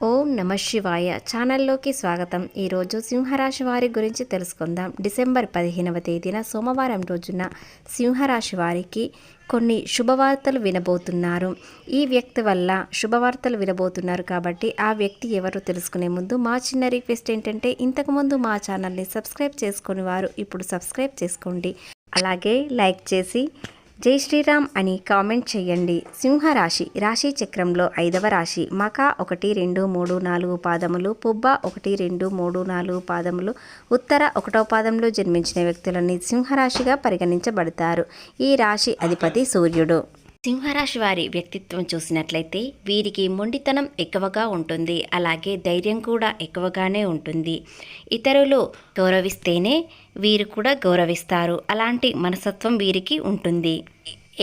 ఓం నమ శివాయ. ఛానల్లోకి స్వాగతం. ఈరోజు సింహరాశి వారి గురించి తెలుసుకుందాం. డిసెంబర్ పదిహేనవ తేదీన సోమవారం రోజున సింహరాశి వారికి కొన్ని శుభవార్తలు వినబోతున్నారు. ఈ వ్యక్తి వల్ల శుభవార్తలు వినబోతున్నారు కాబట్టి ఆ వ్యక్తి ఎవరో తెలుసుకునే ముందు మా చిన్న రిక్వెస్ట్ ఏంటంటే ఇంతకుముందు మా ఛానల్ని సబ్స్క్రైబ్ చేసుకుని వారు ఇప్పుడు సబ్స్క్రైబ్ చేసుకోండి. అలాగే లైక్ చేసి జై శ్రీరామ్ అని కామెంట్ చేయండి. సింహరాశి రాశి చక్రంలో ఐదవ రాశి. మక ఒకటి రెండు మూడు నాలుగు పాదములు పుబ్బ ఒకటి రెండు మూడు నాలుగు పాదములు ఉత్తర ఒకటో పాదంలో జన్మించిన వ్యక్తులని సింహరాశిగా పరిగణించబడతారు. ఈ రాశి అధిపతి సూర్యుడు. సింహరాశి వారి వ్యక్తిత్వం చూసినట్లయితే వీరికి మొండితనం ఎక్కువగా ఉంటుంది. అలాగే ధైర్యం కూడా ఎక్కువగానే ఉంటుంది. ఇతరులు గౌరవిస్తేనే వీరు కూడా గౌరవిస్తారు. అలాంటి మనసత్వం వీరికి ఉంటుంది.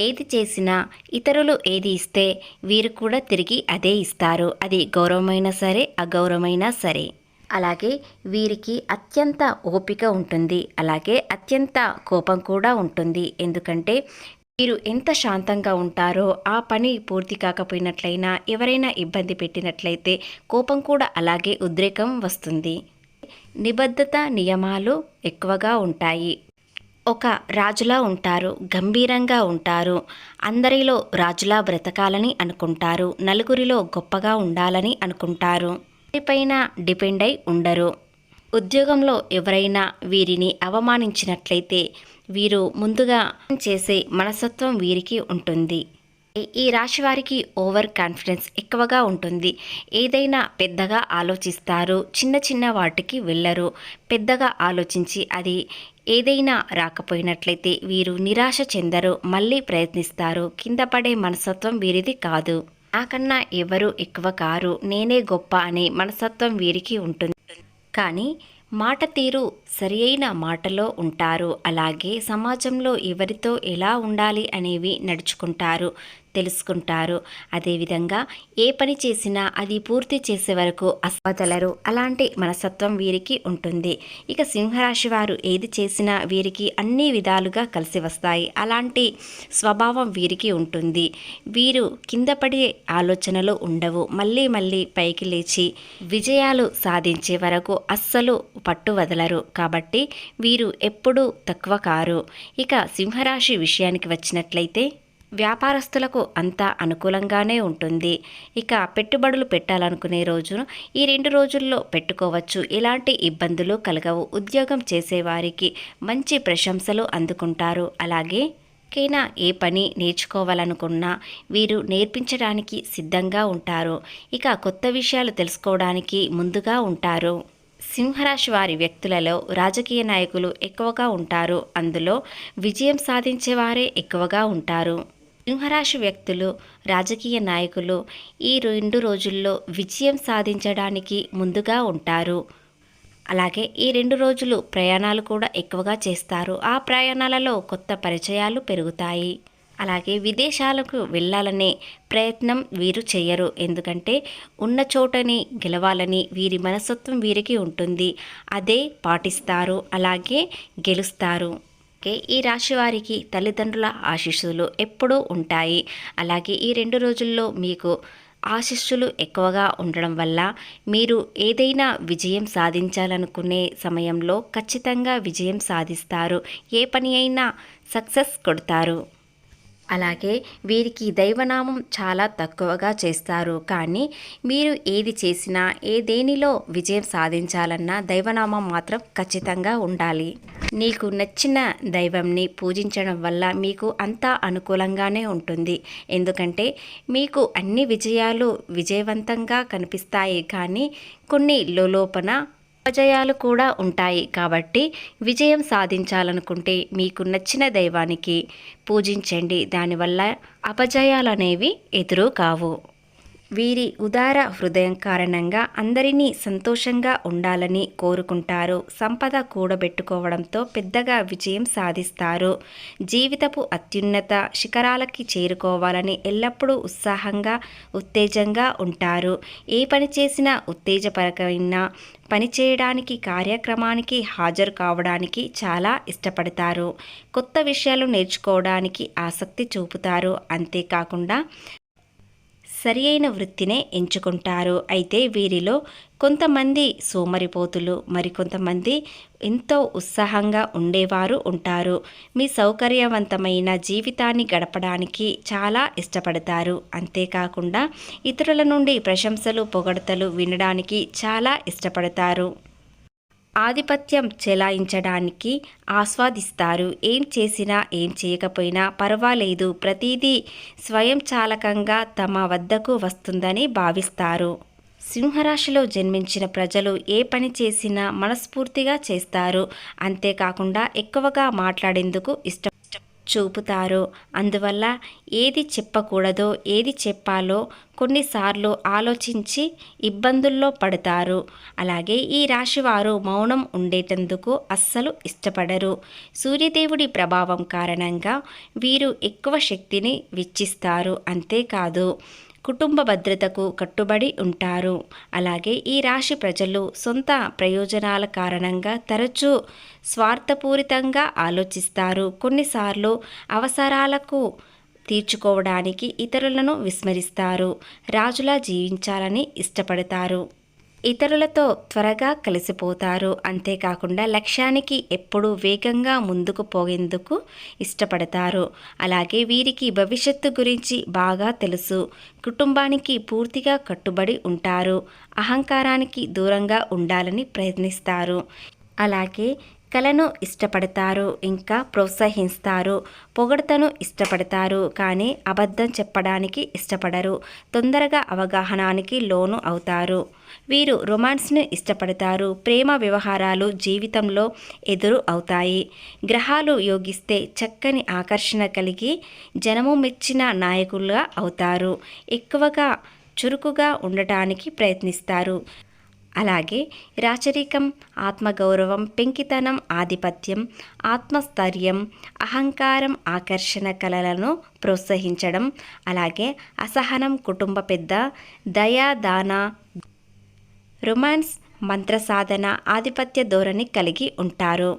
ఏది చేసినా ఇతరులు ఏది ఇస్తే వీరు కూడా తిరిగి అదే ఇస్తారు. అది గౌరవమైనా సరే అగౌరవమైనా సరే. అలాగే వీరికి అత్యంత ఓపిక ఉంటుంది. అలాగే అత్యంత కోపం కూడా ఉంటుంది. ఎందుకంటే మీరు ఎంత శాంతంగా ఉంటారో ఆ పని పూర్తి కాకపోయినట్లయినా ఎవరైనా ఇబ్బంది పెట్టినట్లయితే కోపం కూడా అలాగే ఉద్రేకం వస్తుంది. నిబద్ధత నియమాలు ఎక్కువగా ఉంటాయి. ఒక రాజులా ఉంటారు గంభీరంగా ఉంటారు. అందరిలో రాజులా బ్రతకాలని అనుకుంటారు. నలుగురిలో గొప్పగా ఉండాలని అనుకుంటారు. పైన డిపెండ్ అయి ఉండరు. ఉద్యోగంలో ఎవరైనా వీరిని అవమానించినట్లయితే వీరు ముందుగా చేసే మనస్తత్వం వీరికి ఉంటుంది. ఈ రాశి వారికి ఓవర్ కాన్ఫిడెన్స్ ఎక్కువగా ఉంటుంది. ఏదైనా పెద్దగా ఆలోచిస్తారు చిన్న చిన్న వాటికి వెళ్ళరు. పెద్దగా ఆలోచించి అది ఏదైనా రాకపోయినట్లయితే వీరు నిరాశ చెందరు మళ్ళీ ప్రయత్నిస్తారు. కింద పడే మనస్తత్వం వీరిది కాదు. నాకన్నా ఎవరు ఎక్కువ కారు నేనే గొప్ప అనే మనస్తత్వం వీరికి ఉంటుంది. కానీ మాట తీరు సరి అయిన మాటలో ఉంటారు. అలాగే సమాజంలో ఎవరితో ఎలా ఉండాలి అనేవి నడుచుకుంటారు. తెలుసుకుంటారు. అదేవిధంగా ఏ పని చేసినా అది పూర్తి చేసే వరకు అస్వదలరు అలాంటి మనసత్వం వీరికి ఉంటుంది. ఇక సింహరాశి వారు ఏది చేసినా వీరికి అన్ని విధాలుగా కలిసి వస్తాయి. అలాంటి స్వభావం వీరికి ఉంటుంది. వీరు కింద పడే ఆలోచనలు ఉండవు. మళ్ళీ మళ్ళీ పైకి లేచి విజయాలు సాధించే వరకు అస్సలు పట్టు వదలరు. కాబట్టి వీరు ఎప్పుడూ తక్కువ కారు. ఇక సింహరాశి విషయానికి వచ్చినట్లయితే వ్యాపారస్తులకు అంతా అనుకూలంగానే ఉంటుంది. ఇక పెట్టుబడులు పెట్టాలనుకునే రోజును ఈ రెండు రోజుల్లో పెట్టుకోవచ్చు. ఎలాంటి ఇబ్బందులు కలగవు. ఉద్యోగం చేసేవారికి మంచి ప్రశంసలు అందుకుంటారు. అలాగే కైనా ఏ పని నేర్చుకోవాలనుకున్నా వీరు నేర్పించడానికి సిద్ధంగా ఉంటారు. ఇక కొత్త విషయాలు తెలుసుకోవడానికి ముందుగా ఉంటారు. సింహరాశి వారి వ్యక్తులలో రాజకీయ నాయకులు ఎక్కువగా ఉంటారు. అందులో విజయం సాధించేవారే ఎక్కువగా ఉంటారు. సింహరాశి వ్యక్తులు రాజకీయ నాయకులు ఈ రెండు రోజుల్లో విజయం సాధించడానికి ముందుగా ఉంటారు. అలాగే ఈ రెండు రోజులు ప్రయాణాలు కూడా ఎక్కువగా చేస్తారు. ఆ ప్రయాణాలలో కొత్త పరిచయాలు పెరుగుతాయి. అలాగే విదేశాలకు వెళ్ళాలనే ప్రయత్నం వీరు చేయరు. ఎందుకంటే ఉన్న చోటని గెలవాలని వీరి మనస్తత్వం వీరికి ఉంటుంది. అదే పాటిస్తారు. అలాగే గెలుస్తారు. అలాగే ఈ రాశి వారికి తల్లిదండ్రుల ఆశీస్సులు ఎప్పుడూ ఉంటాయి. అలాగే ఈ రెండు రోజుల్లో మీకు ఆశీస్సులు ఎక్కువగా ఉండడం వల్ల మీరు ఏదైనా విజయం సాధించాలనుకునే సమయంలో ఖచ్చితంగా విజయం సాధిస్తారు. ఏ పని అయినా సక్సెస్ కొడతారు. అలాగే వీరికి దైవనామం చాలా తక్కువగా చేస్తారు. కానీ మీరు ఏది చేసినా ఏ దేనిలో విజయం సాధించాలన్నా దైవనామం మాత్రం ఖచ్చితంగా ఉండాలి. నీకు నచ్చిన దైవంని పూజించడం వల్ల మీకు అంతా అనుకూలంగానే ఉంటుంది. ఎందుకంటే మీకు అన్ని విజయాలు విజయవంతంగా కనిపిస్తాయి. కానీ కొన్ని లోపన అపజయాలు కూడా ఉంటాయి కాబట్టి విజయం సాధించాలనుకుంటే మీకు నచ్చిన దైవానికి పూజించండి. దానివల్ల అపజయాలు అనేవి ఎదురు కావు వీరి ఉదార హృదయం కారణంగా అందరినీ సంతోషంగా ఉండాలని కోరుకుంటారు. సంపద కూడబెట్టుకోవడంతో పెద్దగా విజయం సాధిస్తారు. జీవితపు అత్యున్నత శిఖరాలకి చేరుకోవాలని ఎల్లప్పుడూ ఉత్సాహంగా ఉత్తేజంగా ఉంటారు. ఏ పని చేసినా ఉత్తేజపరమైన పని చేయడానికి కార్యక్రమానికి హాజరు కావడానికి చాలా ఇష్టపడతారు. కొత్త విషయాలు నేర్చుకోవడానికి ఆసక్తి చూపుతారు. అంతేకాకుండా సరి అయిన వృత్తినే ఎంచుకుంటారు. అయితే వీరిలో కొంతమంది సోమరిపోతులు మరికొంతమంది ఎంతో ఉత్సాహంగా ఉండేవారు ఉంటారు. మీ సౌకర్యవంతమైన జీవితాన్ని గడపడానికి చాలా ఇష్టపడతారు. అంతేకాకుండా ఇతరుల నుండి ప్రశంసలు పొగడతలు వినడానికి చాలా ఇష్టపడతారు. ఆధిపత్యం చెలాయించడానికి ఆస్వాదిస్తారు. ఏం చేసినా ఏం చేయకపోయినా పర్వాలేదు. ప్రతిదీ స్వయంచాలకంగా తమ వద్దకు వస్తుందని భావిస్తారు. సింహరాశిలో జన్మించిన ప్రజలు ఏ పని చేసినా మనస్ఫూర్తిగా చేస్తారు. అంతేకాకుండా ఎక్కువగా మాట్లాడేందుకు ఇష్టం చూపుతారు. అందువల్ల ఏది చెప్పకూడదో ఏది చెప్పాలో కొన్నిసార్లు ఆలోచించి ఇబ్బందుల్లో పడతారు. అలాగే ఈ రాశివారు మౌనం ఉండేటందుకు అస్సలు ఇష్టపడరు. సూర్యదేవుడి ప్రభావం కారణంగా వీరు ఎక్కువ శక్తిని వెచ్చిస్తారు. అంతేకాదు కుటుంబ భద్రతకు కట్టుబడి ఉంటారు. అలాగే ఈ రాశి ప్రజలు సొంత ప్రయోజనాల కారణంగా తరచూ స్వార్థపూరితంగా ఆలోచిస్తారు. కొన్నిసార్లు అవసరాలకు తీర్చుకోవడానికి ఇతరులను విస్మరిస్తారు. రాజులా జీవించాలని ఇష్టపడతారు. ఇతరులతో త్వరగా కలిసిపోతారు. అంతేకాకుండా లక్ష్యానికి ఎప్పుడూ వేగంగా ముందుకు పోయేందుకు ఇష్టపడతారు. అలాగే వీరికి భవిష్యత్తు గురించి బాగా తెలుసు. కుటుంబానికి పూర్తిగా కట్టుబడి ఉంటారు. అహంకారానికి దూరంగా ఉండాలని ప్రయత్నిస్తారు. అలాగే కళను ఇష్టపడతారు ఇంకా ప్రోత్సహిస్తారు పొగడతను ఇష్టపడతారు కానీ అబద్ధం చెప్పడానికి ఇష్టపడరు తొందరగా అవగాహనానికి లోను అవుతారు. వీరు రొమాన్స్ను ఇష్టపడతారు ప్రేమ వ్యవహారాలు జీవితంలో ఎదురు అవుతాయి. గ్రహాలు యోగిస్తే చక్కని ఆకర్షణ కలిగి జనము మెచ్చిన నాయకులుగా అవుతారు. ఎక్కువగా చురుకుగా ఉండటానికి ప్రయత్నిస్తారు. అలాగే రాచరికం ఆత్మగౌరవం పెంకితనం ఆధిపత్యం ఆత్మస్థైర్యం అహంకారం ఆకర్షణ కళలను ప్రోత్సహించడం అలాగే అసహనం కుటుంబ పెద్ద దయా దాన రొమాన్స్ మంత్ర సాధన ఆధిపత్య ధోరణి కలిగి ఉంటారు.